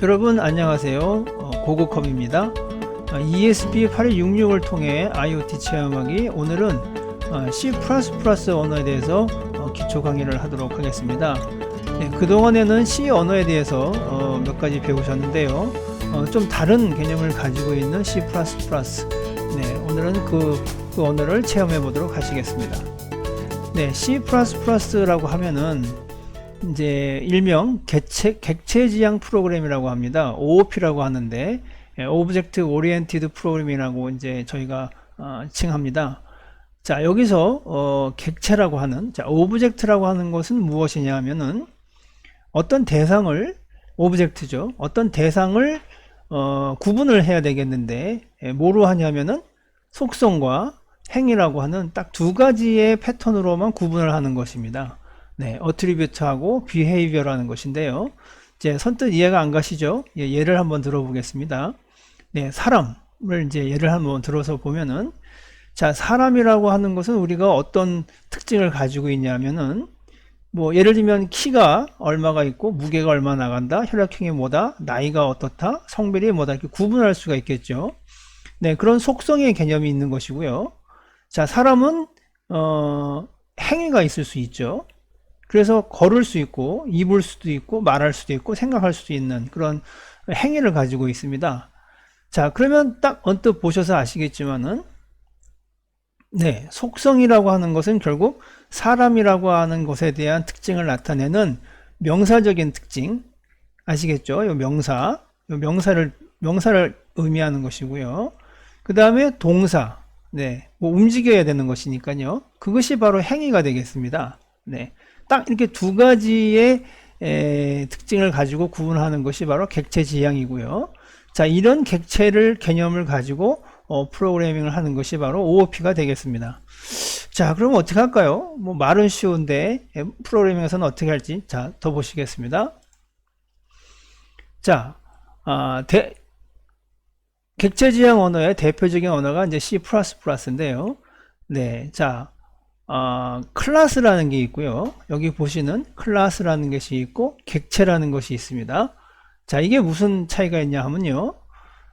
여러분 안녕하세요. 어, 고고컴입니다. 어, ESP8266을 통해 IoT 체험하기. 오늘은 어, C++ 언어에 대해서 어, 기초 강의를 하도록 하겠습니다. 네, 그동안에는 C 언어에 대해서 어, 몇 가지 배우셨는데요. 어, 좀 다른 개념을 가지고 있는 C++ 네, 오늘은 그, 그 언어를 체험해 보도록 하시겠습니다. 네, C++라고 하면은 이제 일명 객체, 객체 지향 프로그램이라고 합니다. OOP라고 하는데 오브젝트 오리엔티드 프로그램이라고 이제 저희가 어, 칭합니다. 자 여기서 어, 객체라고 하는 자 오브젝트라고 하는 것은 무엇이냐 하면은 어떤 대상을 오브젝트죠. 어떤 대상을 어, 구분을 해야 되겠는데 예, 뭐로 하냐면은 속성과 행위라고 하는 딱 두 가지의 패턴으로만 구분을 하는 것입니다. 네, 어트리뷰트하고 behavior라는 것인데요. 이제 선뜻 이해가 안 가시죠? 예, 예를 한번 들어보겠습니다. 네, 사람을 이제 예를 한번 들어서 보면은 자, 사람이라고 하는 것은 우리가 어떤 특징을 가지고 있냐면은 뭐 예를 들면 키가 얼마가 있고 무게가 얼마 나간다, 혈액형이 뭐다, 나이가 어떻다, 성별이 뭐다 이렇게 구분할 수가 있겠죠. 네, 그런 속성의 개념이 있는 것이고요. 자, 사람은 어, 행위가 있을 수 있죠. 그래서 걸을 수 있고 입을 수도 있고 말할 수도 있고 생각할 수도 있는 그런 행위를 가지고 있습니다. 자, 그러면 딱 언뜻 보셔서 아시겠지만은 네, 속성이라고 하는 것은 결국 사람이라고 하는 것에 대한 특징을 나타내는 명사적인 특징 아시겠죠? 이 명사, 이 명사를 명사를 의미하는 것이고요. 그 다음에 동사, 네, 뭐 움직여야 되는 것이니까요. 그것이 바로 행위가 되겠습니다. 네, 딱 이렇게 두 가지의 에, 특징을 가지고 구분하는 것이 바로 객체 지향이고요. 자, 이런 객체를 개념을 가지고 어, 프로그래밍을 하는 것이 바로 OOP가 되겠습니다. 자, 그럼 어떻게 할까요? 뭐 말은 쉬운데 에, 프로그래밍에서는 어떻게 할지 자, 더 보시겠습니다. 자, 아, 대, 객체 지향 언어의 대표적인 언어가 이제 C++인데요. 네, 자, 어, 클래스라는 게 있고요. 여기 보시는 클래스라는 것이 있고 객체라는 것이 있습니다. 자, 이게 무슨 차이가 있냐 하면요.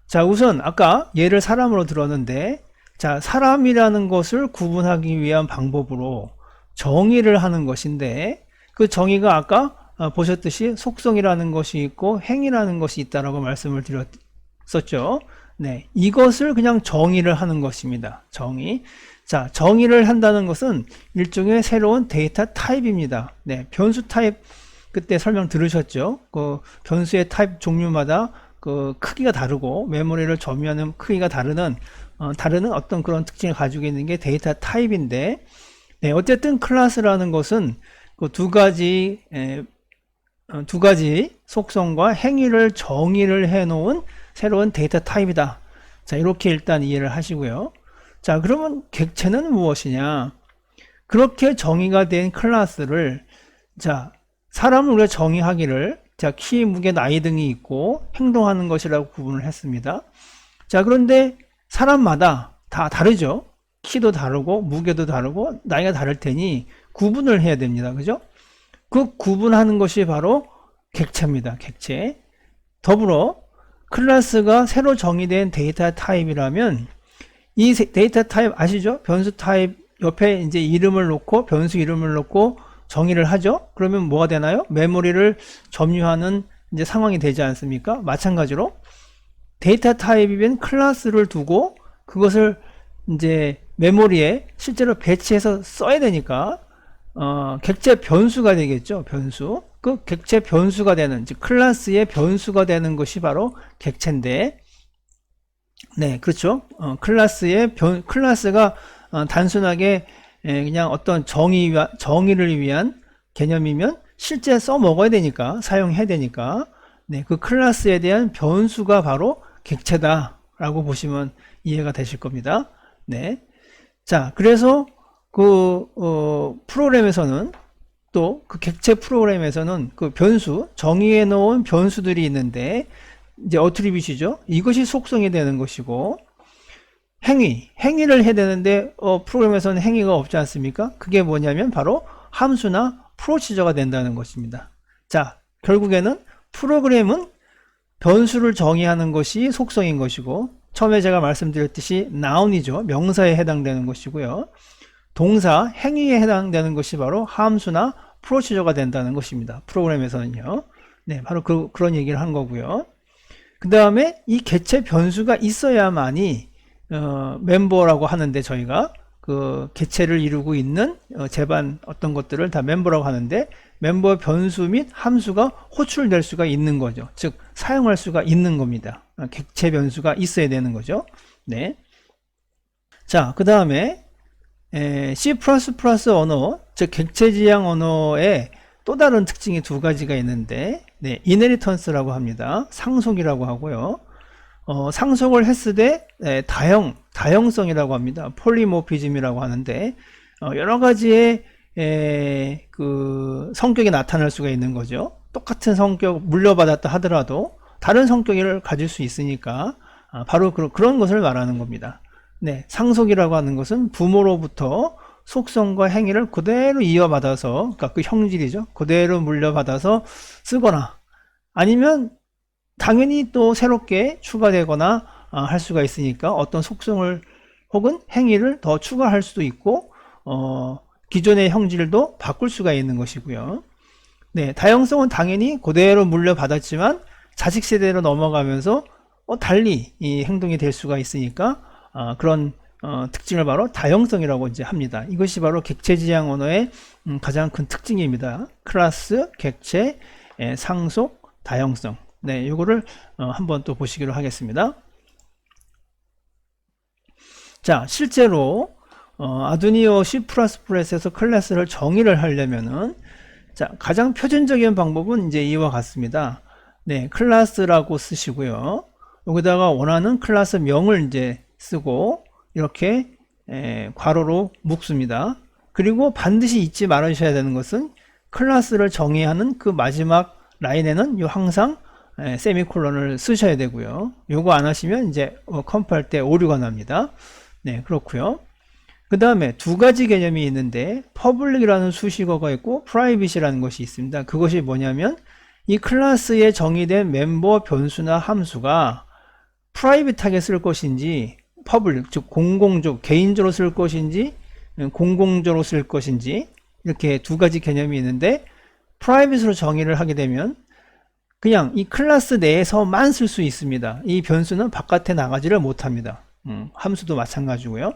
자, 우선 아까 얘를 사람으로 들었는데 자, 사람이라는 것을 구분하기 위한 방법으로 정의를 하는 것인데 그 정의가 아까 어, 보셨듯이 속성이라는 것이 있고 행이라는 것이 있다라고 말씀을 드렸었죠. 네, 이것을 그냥 정의를 하는 것입니다. 정의. 자, 정의를 한다는 것은 일종의 새로운 데이터 타입입니다. 네, 변수 타입 그때 설명 들으셨죠? 그 변수의 타입 종류마다 그 크기가 다르고 메모리를 점유하는 크기가 다르는 어, 다르는 어떤 그런 특징을 가지고 있는 게 데이터 타입인데 네, 어쨌든 클래스라는 것은 그 두 가지 에, 어, 두 가지 속성과 행위를 정의를 해 놓은 새로운 데이터 타입이다. 자, 이렇게 일단 이해를 하시고요. 자, 그러면 객체는 무엇이냐? 그렇게 정의가 된 클래스를 자, 사람을 우리가 정의하기를 자, 키, 무게, 나이 등이 있고 행동하는 것이라고 구분을 했습니다. 자, 그런데 사람마다 다 다르죠? 키도 다르고 무게도 다르고 나이가 다를 테니 구분을 해야 됩니다. 그죠? 그 구분하는 것이 바로 객체입니다. 객체. 더불어 클래스가 새로 정의된 데이터 타입이라면 이 데이터 타입 아시죠? 변수 타입 옆에 이제 이름을 놓고 변수 이름을 놓고 정의를 하죠. 그러면 뭐가 되나요? 메모리를 점유하는 이제 상황이 되지 않습니까? 마찬가지로 데이터 타입이면 클래스를 두고 그것을 이제 메모리에 실제로 배치해서 써야 되니까 어, 객체 변수가 되겠죠. 변수. 그 객체 변수가 되는 즉 클래스의 변수가 되는 것이 바로 객체인데 네, 그렇죠. 어, 클래스의 변, 클래스가 어, 단순하게 예, 그냥 어떤 정의 정의를 위한 개념이면 실제 써 먹어야 되니까 사용해야 되니까 네, 그 클래스에 대한 변수가 바로 객체다 라고 보시면 이해가 되실 겁니다. 네. 자, 그래서 그 어, 프로그램에서는 또 그 객체 프로그램에서는 그 변수 정의해 놓은 변수들이 있는데 이제 어트리뷰시죠. 이것이 속성이 되는 것이고 행위, 행위를 해야 되는데 어, 프로그램에서는 행위가 없지 않습니까? 그게 뭐냐면 바로 함수나 프로시저가 된다는 것입니다. 자, 결국에는 프로그램은 변수를 정의하는 것이 속성인 것이고 처음에 제가 말씀드렸듯이 noun이죠. 명사에 해당되는 것이고요. 동사, 행위에 해당되는 것이 바로 함수나 프로시저가 된다는 것입니다. 프로그램에서는요. 네, 바로 그, 그런 얘기를 한 거고요. 그 다음에 이 개체 변수가 있어야만이 어, 멤버라고 하는데 저희가 그 개체를 이루고 있는 어, 제반 어떤 것들을 다 멤버라고 하는데 멤버 변수 및 함수가 호출될 수가 있는 거죠. 즉 사용할 수가 있는 겁니다. 어, 객체 변수가 있어야 되는 거죠. 네. 자, 그 다음에 C++ 언어, 즉 객체 지향 언어의 또 다른 특징이 두 가지가 있는데, 네, 이네리턴스라고 합니다. 상속이라고 하고요. 어, 상속을 했을 때 네, 다형, 다형성이라고 합니다. 폴리모피즘이라고 하는데 어, 여러 가지의 에, 그 성격이 나타날 수가 있는 거죠. 똑같은 성격 물려받았다 하더라도 다른 성격을 가질 수 있으니까 아, 바로 그, 그런 것을 말하는 겁니다. 네, 상속이라고 하는 것은 부모로부터 속성과 행위를 그대로 이어받아서, 그러니까 그 형질이죠. 그대로 물려받아서 쓰거나 아니면 당연히 또 새롭게 추가되거나 아, 할 수가 있으니까 어떤 속성을 혹은 행위를 더 추가할 수도 있고 어, 기존의 형질도 바꿀 수가 있는 것이고요. 네, 다양성은 당연히 그대로 물려받았지만 자식 세대로 넘어가면서 어, 달리 이 행동이 될 수가 있으니까 아, 그런 어, 특징을 바로 다형성이라고 이제 합니다. 이것이 바로 객체지향 언어의 음, 가장 큰 특징입니다. 클래스, 객체, 예, 상속, 다형성. 네, 요거를 어, 한번 또 보시기로 하겠습니다. 자, 실제로 어, 아두니오 C++에서 클래스를 정의를 하려면은 자, 가장 표준적인 방법은 이제 이와 같습니다. 네, 클래스라고 쓰시고요. 여기다가 원하는 클래스 명을 이제 쓰고 이렇게 에, 괄호로 묶습니다. 그리고 반드시 잊지 말으셔야 되는 것은 클래스를 정의하는 그 마지막 라인에는 요 항상 에, 세미콜론을 쓰셔야 되고요. 요거 안 하시면 이제 어, 컴파일 때 오류가 납니다. 네, 그렇고요. 그 다음에 두 가지 개념이 있는데 public이라는 수식어가 있고 private이라는 것이 있습니다. 그것이 뭐냐면 이 클래스에 정의된 멤버 변수나 함수가 프라이빗하게 쓸 것인지 퍼블릭 즉 공공적 개인적으로 쓸 것인지 공공적으로 쓸 것인지 이렇게 두 가지 개념이 있는데 프라이빗으로 정의를 하게 되면 그냥 이 클래스 내에서만 쓸 수 있습니다. 이 변수는 바깥에 나가지를 못합니다. 음, 함수도 마찬가지고요.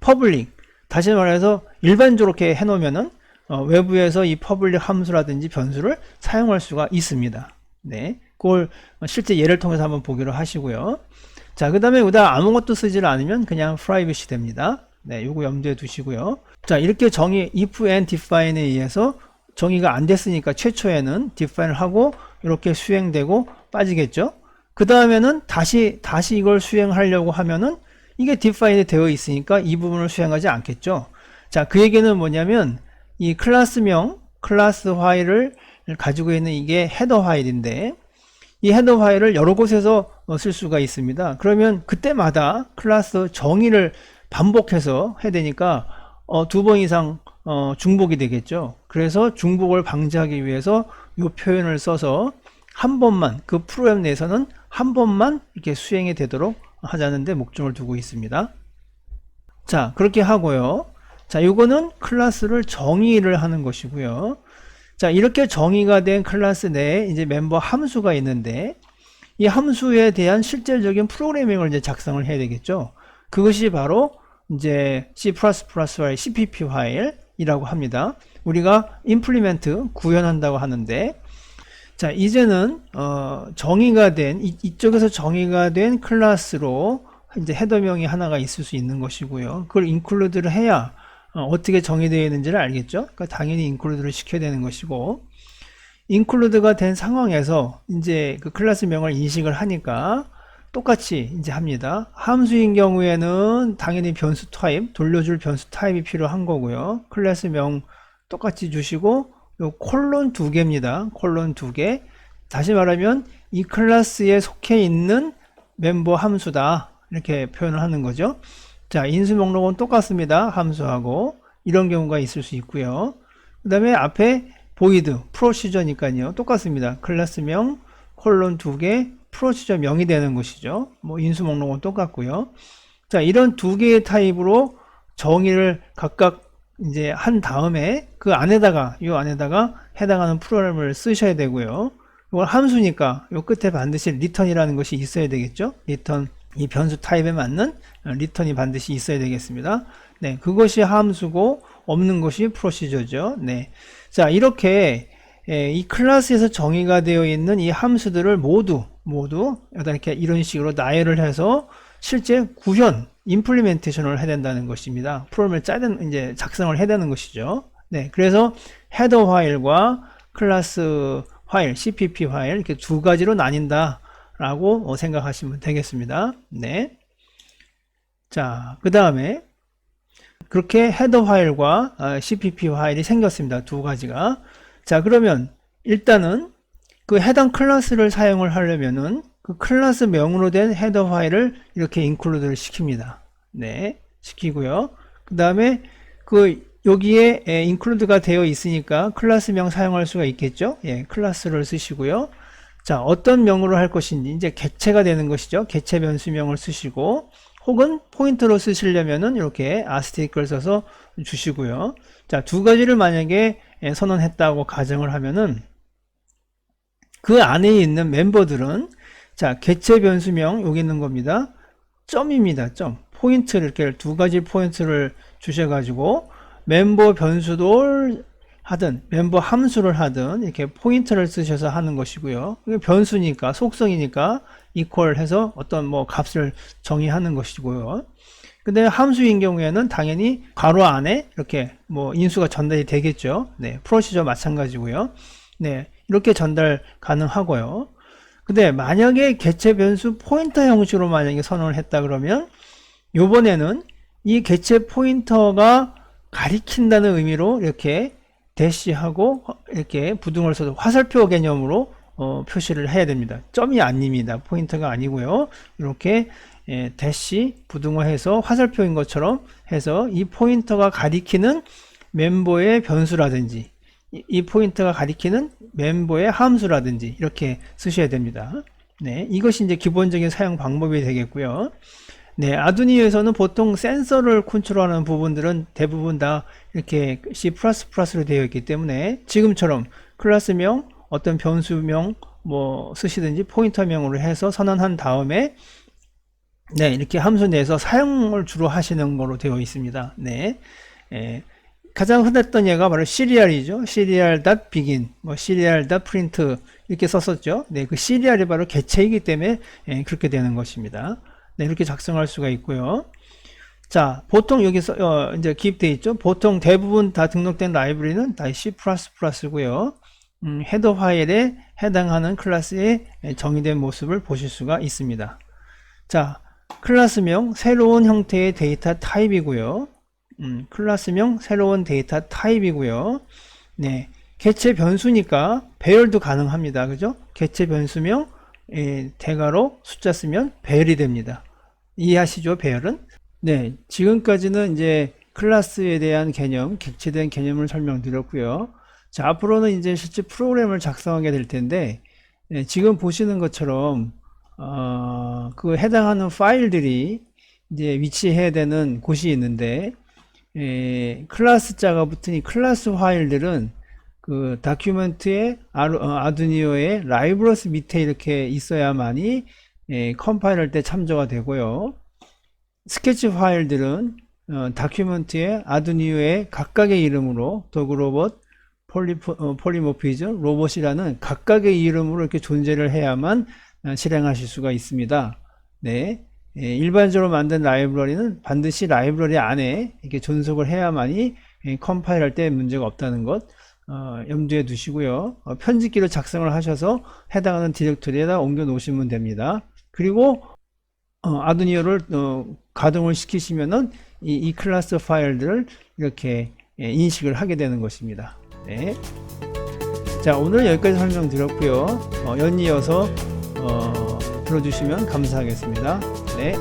퍼블릭 다시 말해서 일반적으로 이렇게 해놓으면은 어, 외부에서 이 퍼블릭 함수라든지 변수를 사용할 수가 있습니다. 네, 그걸 실제 예를 통해서 한번 보기로 하시고요. 자, 그 다음에 여기다 아무것도 쓰지를 않으면 그냥 프라이빗이 됩니다. 네, 요거 염두에 두시고요. 자, 이렇게 정의 if and define에 의해서 정의가 안 됐으니까 최초에는 define을 하고 이렇게 수행되고 빠지겠죠. 그 다음에는 다시 다시 이걸 수행하려고 하면은 이게 define 되어 있으니까 이 부분을 수행하지 않겠죠. 자, 그 얘기는 뭐냐면 이 클래스명 클래스 파일을 가지고 있는 이게 헤더 파일인데 이 헤더 파일을 여러 곳에서 어, 쓸 수가 있습니다. 그러면 그때마다 클래스 정의를 반복해서 해야 되니까 어, 두 번 이상 어, 중복이 되겠죠. 그래서 중복을 방지하기 위해서 이 표현을 써서 한 번만 그 프로그램 내에서는 한 번만 이렇게 수행이 되도록 하자는데 목적을 두고 있습니다. 자 그렇게 하고요. 자 이거는 클래스를 정의를 하는 것이고요. 자 이렇게 정의가 된 클래스 내에 이제 멤버 함수가 있는데 이 함수에 대한 실질적인 프로그래밍을 이제 작성을 해야 되겠죠. 그것이 바로 이제 C++의 CPP 파일이라고 합니다. 우리가 implement 구현한다고 하는데 자 이제는 어, 정의가 된 이, 쪽에서 정의가 된 클래스로 이제 헤더명이 하나가 있을 수 있는 것이고요. 그걸 include를 해야 어, 떻게 정의되어 있는지를 알겠죠. 그러니까 당연히 include를 시켜야 되는 것이고 include가 된 상황에서 이제 그 클래스명을 인식을 하니까 똑같이 이제 합니다. 함수인 경우에는 당연히 변수 타입, 돌려줄 변수 타입이 필요한 거고요. 클래스명 똑같이 주시고 요 콜론 두 개입니다. 콜론 두 개. 다시 말하면 이 클래스에 속해 있는 멤버 함수다. 이렇게 표현을 하는 거죠. 자, 인수 목록은 똑같습니다. 함수하고 이런 경우가 있을 수 있고요. 그 다음에 앞에 보이드 프로시저니까요. 똑같습니다. 클래스명 콜론 두 개, 프로시저 명이 되는 것이죠. 뭐 인수 목록은 똑같고요. 자, 이런 두 개의 타입으로 정의를 각각 이제 한 다음에 그 안에다가 이 안에다가 해당하는 프로그램을 쓰셔야 되고요. 이걸 함수니까 요 끝에 반드시 리턴이라는 것이 있어야 되겠죠. 리턴 이 변수 타입에 맞는 리턴이 반드시 있어야 되겠습니다. 네, 그것이 함수고 없는 것이 프로시저죠. 네. 자, 이렇게 예, 이 클래스에서 정의가 되어 있는 이 함수들을 모두 모두 이렇게 이런 식으로 나열을 해서 실제 구현 임플리멘테이션을 해야 된다는 것입니다. 프로그램을 짜야 이제 작성을 해야 되는 것이죠. 네, 그래서 헤더 파일과 클래스 파일, CPP 파일 이렇게 두 가지로 나뉜다 라고 생각하시면 되겠습니다. 네. 자, 그 다음에 그렇게 헤더 파일과 아, CPP 파일이 생겼습니다. 두 가지가. 자, 그러면 일단은 그 해당 클래스를 사용을 하려면은 그 클래스 명으로 된 헤더 파일을 이렇게 인클루드를 시킵니다. 네, 시키고요. 그 다음에 그 여기에 에, 인클루드가 되어 있으니까 클래스명 사용할 수가 있겠죠. 예, 클래스를 쓰시고요. 자, 어떤 명으로 할 것인지 이제 개체가 되는 것이죠. 개체 변수명을 쓰시고 혹은 포인트로 쓰시려면은 이렇게 아스테이크를 써서 주시고요. 자, 두 가지를 만약에 예, 선언했다고 가정을 하면은 그 안에 있는 멤버들은 자, 개체 변수명 여기 있는 겁니다. 점입니다. 점. 포인트를 이렇게 두 가지 포인트를 주셔 가지고 멤버 변수도 하든 멤버 함수를 하든 이렇게 포인트를 쓰셔서 하는 것이고요. 변수니까 속성이니까 equal 해서 어떤 뭐 값을 정의하는 것이고요. 근데 함수인 경우에는 당연히 괄호 안에 이렇게 뭐 인수가 전달이 되겠죠. 네, 프로시저 마찬가지고요. 네, 이렇게 전달 가능하고요. 근데 만약에 개체 변수 포인터 형식으로 만약에 선언을 했다 그러면 요번에는 이 개체 포인터가 가리킨다는 의미로 이렇게 대시하고 이렇게 부등을 써서 화살표 개념으로 어, 표시를 해야 됩니다. 점이 아닙니다. 포인터가 아니고요. 이렇게 예, 대시 부등호해서 화살표인 것처럼 해서 이 포인터가 가리키는 멤버의 변수라든지 이, 이 포인터가 가리키는 멤버의 함수라든지 이렇게 쓰셔야 됩니다. 네, 이것이 이제 기본적인 사용 방법이 되겠고요. 네, 아두니에서는 보통 센서를 컨트롤하는 부분들은 대부분 다 이렇게 C++로 되어 있기 때문에 지금처럼 클래스명, 어떤 변수명 뭐 쓰시든지 포인터명으로 해서 선언한 다음에 네, 이렇게 함수 내에서 사용을 주로 하시는 거로 되어 있습니다. 네. 예, 가장 흔했던 예가 바로 시리얼이죠. serial.begin, 뭐 serial.print 이렇게 썼었죠. 네, 그 시리얼이 바로 개체이기 때문에 예, 그렇게 되는 것입니다. 네, 이렇게 작성할 수가 있고요. 자, 보통 여기서 어, 이제 기입되어 있죠. 보통 대부분 다 등록된 라이브러리는 다 C++고요. 음, 헤더 파일에 해당하는 클래스의 정의된 모습을 보실 수가 있습니다. 자, 클래스명 새로운 형태의 데이터 타입이고요. 음, 클래스명 새로운 데이터 타입이고요. 네, 개체 변수니까 배열도 가능합니다. 그죠? 개체 변수명 예, 대괄호 숫자 쓰면 배열이 됩니다. 이해하시죠? 배열은? 네, 지금까지는 이제 클래스에 대한 개념, 객체된 개념을 설명드렸고요. 자, 앞으로는 이제 실제 프로그램을 작성하게 될 텐데, 예, 지금 보시는 것처럼 어, 그 해당하는 파일들이 이제 위치해야 되는 곳이 있는데, 예, 클래스 자가 붙으니 클래스 파일들은 그 다큐멘트의 어, 아두니오의 라이브러스 밑에 이렇게 있어야만이 예, 컴파일할 때 참조가 되고요. 스케치 파일들은 어, 다큐멘트의 아두니오의 각각의 이름으로 도그로봇, 폴리포, 어, 폴리모피즘, 로봇이라는 각각의 이름으로 이렇게 존재를 해야만 어, 실행하실 수가 있습니다. 네. 예, 일반적으로 만든 라이브러리는 반드시 라이브러리 안에 이렇게 존속을 해야만이 예, 컴파일할 때 문제가 없다는 것 어, 염두에 두시고요. 어, 편집기를 작성을 하셔서 해당하는 디렉토리에다 옮겨 놓으시면 됩니다. 그리고 어, 아두니오를 어, 가동을 시키시면은 이, 이 클래스 파일들을 이렇게 예, 인식을 하게 되는 것입니다. 네. 자 오늘 여기까지 설명드렸고요. 어, 연이어서 어, 들어주시면 감사하겠습니다. 네.